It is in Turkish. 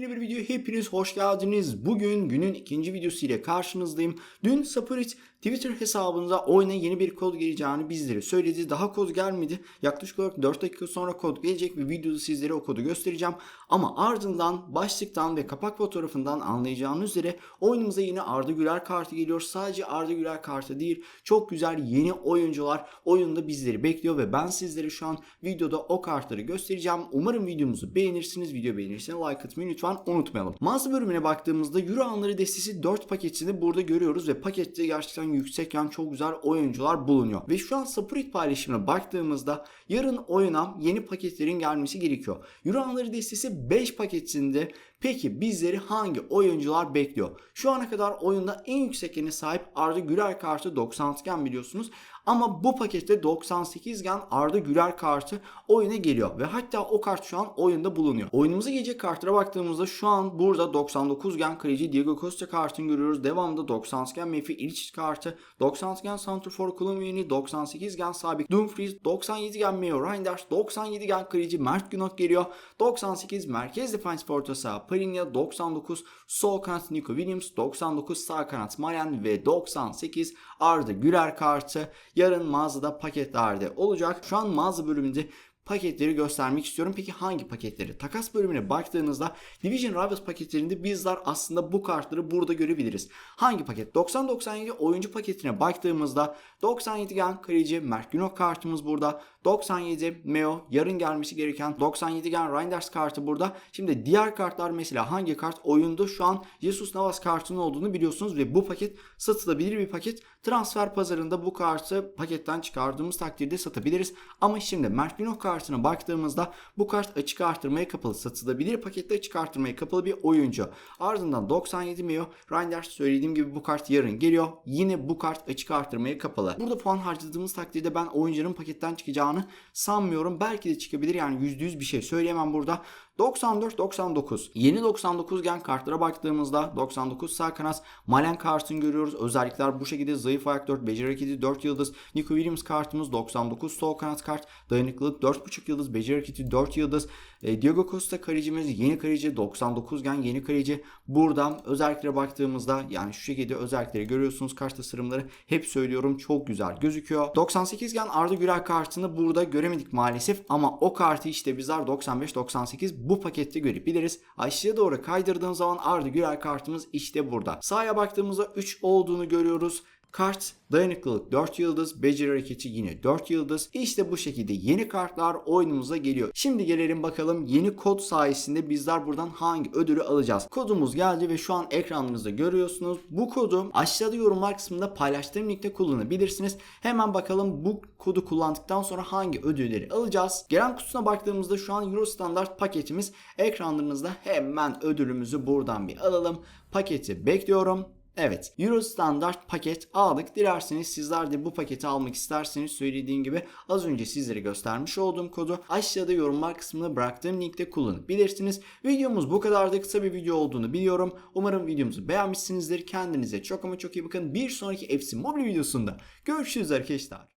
yeni bir video hepiniz hoş geldiniz. Bugün günün ikinci videosu ile karşınızdayım. Dün Sapurit Twitter hesabında oyuna yeni bir kod geleceğini bizlere söyledi. Daha kod gelmedi. Yaklaşık olarak 4 dakika sonra kod gelecek ve videoda sizlere o kodu göstereceğim. Ama ardından başlıktan ve kapak fotoğrafından anlayacağınız üzere oyunumuza yine Arda Güler kartı geliyor. Sadece Arda Güler kartı değil çok güzel yeni oyuncular oyunda bizleri bekliyor ve ben sizlere şu an videoda o kartları göstereceğim. Umarım videomuzu beğenirsiniz. Video beğenirseniz like atmayı lütfen unutmayalım. Mağaza bölümüne baktığımızda Euro anları destesi 4 paketini burada görüyoruz ve pakette gerçekten yüksek yani çok güzel oyuncular bulunuyor. Ve şu an Spirit paylaşımına baktığımızda yarın oyuna yeni paketlerin gelmesi gerekiyor. Euro anları destesi 5 paketinde Peki bizleri hangi oyuncular bekliyor? Şu ana kadar oyunda en yüksek sahip Arda Güler kartı 96 gen biliyorsunuz. Ama bu pakette 98 gen Arda Güler kartı oyuna geliyor. Ve hatta o kart şu an oyunda bulunuyor. Oyunumuza gelecek kartlara baktığımızda şu an burada 99 gen kaleci Diego Costa kartını görüyoruz. Devamında 96 gen Mefi İliç kartı, 96 gen Santrfor Kolumyeni, 98 gen Sabik Dumfries, 97 gen Meo Reinders, 97 gen kaleci Mert Günok geliyor. 98 merkez defans fortası Palinya, 99 sol kanat Nico Williams, 99 sağ kanat Marian ve 98 Arda Güler kartı yarın mağazada paketlerde olacak. Şu an mağaza bölümünde paketleri göstermek istiyorum. Peki hangi paketleri? Takas bölümüne baktığınızda Division Rivals paketlerinde bizler aslında bu kartları burada görebiliriz. Hangi paket? 90-97 oyuncu paketine baktığımızda 97 gen kaleci Mert Günok kartımız burada. 97 Meo yarın gelmesi gereken 97 gen Reinders kartı burada. Şimdi diğer kartlar mesela hangi kart oyunda şu an Jesus Navas kartının olduğunu biliyorsunuz ve bu paket satılabilir bir paket. Transfer pazarında bu kartı paketten çıkardığımız takdirde satabiliriz. Ama şimdi Mert Günok kartına baktığımızda bu kart açık artırmaya kapalı satılabilir pakette açık artırmaya kapalı bir oyuncu. Ardından 97 Meo Reinders söylediğim gibi bu kart yarın geliyor. Yine bu kart açık artırmaya kapalı. Burada puan harcadığımız takdirde ben oyuncunun paketten çıkacağını sanmıyorum. Belki de çıkabilir yani %100 bir şey söyleyemem burada. 94-99. Yeni 99 gen kartlara baktığımızda 99 sağ kanat Malen kartını görüyoruz. Özellikler bu şekilde zayıf ayak 4, beceri hareketi 4 yıldız. Nico Williams kartımız 99 sol kanat kart. Dayanıklılık 4.5 yıldız. Beceri hareketi 4 yıldız. E, Diego Costa kalecimiz yeni kaleci 99 gen yeni kaleci. Buradan özelliklere baktığımızda yani şu şekilde özellikleri görüyorsunuz. Kart tasarımları hep söylüyorum çok güzel gözüküyor. 98 gen Arda Güler kartını burada göremedik maalesef ama o kartı işte bizler 95-98 bu pakette görebiliriz. Aşağıya doğru kaydırdığım zaman Arda Güler kartımız işte burada. Sağa baktığımızda 3 olduğunu görüyoruz. Kart dayanıklılık 4 yıldız, beceri hareketi yine 4 yıldız. İşte bu şekilde yeni kartlar oyunumuza geliyor. Şimdi gelelim bakalım yeni kod sayesinde bizler buradan hangi ödülü alacağız. Kodumuz geldi ve şu an ekranınızda görüyorsunuz. Bu kodu aşağıda yorumlar kısmında paylaştığım linkte kullanabilirsiniz. Hemen bakalım bu kodu kullandıktan sonra hangi ödülleri alacağız. Gelen kutusuna baktığımızda şu an Euro Standart paketimiz ekranlarınızda. Hemen ödülümüzü buradan bir alalım. Paketi bekliyorum. Evet Euro standart paket aldık. Dilerseniz sizler de bu paketi almak isterseniz söylediğim gibi az önce sizlere göstermiş olduğum kodu aşağıda yorumlar kısmına bıraktığım linkte kullanabilirsiniz. Videomuz bu kadardı. Kısa bir video olduğunu biliyorum. Umarım videomuzu beğenmişsinizdir. Kendinize çok ama çok iyi bakın. Bir sonraki FC Mobile videosunda görüşürüz arkadaşlar.